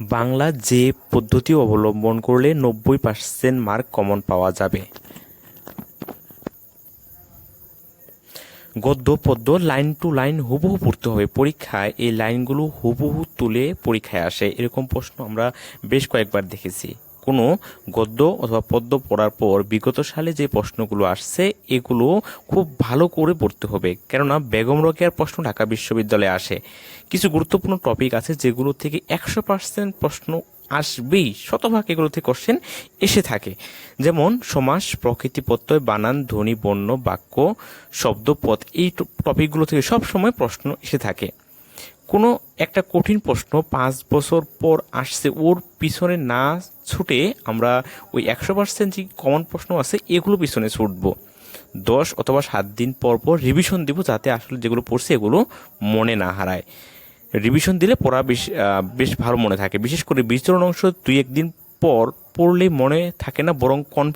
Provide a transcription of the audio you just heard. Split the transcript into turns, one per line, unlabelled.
বাংলা যে পদ্ধতি অবলম্বন করলে নব্বই পার্সেন্ট মার্ক কমন পাওয়া যাবে। গদ্য, পদ্য লাইন টু লাইন হুবহু পড়তে হবে। পরীক্ষায় এই লাইনগুলো হুবহু তুলে পরীক্ষায় আসে। এরকম প্রশ্ন আমরা বেশ কয়েকবার দেখেছি। কোনো গদ্য অথবা পদ্য পড়ার পর বিগত সালে যে প্রশ্নগুলো আসছে, এগুলো খুব ভালো করে পড়তে হবে। কেননা বেগম রোকেয়ার প্রশ্ন ঢাকা বিশ্ববিদ্যালয়ে আসে। কিছু গুরুত্বপূর্ণ টপিক আছে যেগুলো থেকে একশো পার্সেন্ট প্রশ্ন আসবেই, শতভাগ এগুলো থেকে কোশ্চেন এসে থাকে। যেমন, সমাস, প্রকৃতি প্রত্যয়, বানান, ধ্বনি, বর্ণ, বাক্য শব্দপথ এই টপিকগুলো থেকে সব সময় প্রশ্ন এসে থাকে। কোনো একটা কঠিন প্রশ্ন পাঁচ বছর পর আসছে, ওর পিছনে না ছুটে আমরা ওই একশো পার্সেন্ট যে কমন প্রশ্ন আছে, এগুলো পিছনে ছুটবো। দশ অথবা সাত দিন পর পর রিভিশন দিব যাতে আসলে যেগুলো পড়ছে এগুলো মনে না হারায়। রিভিশন দিলে পড়া বেশ বেশ ভালো মনে থাকে। বিশেষ করে বিচরণ অংশ দুই একদিন পর পড়লে মনে থাকে না, বরং কনফিউজ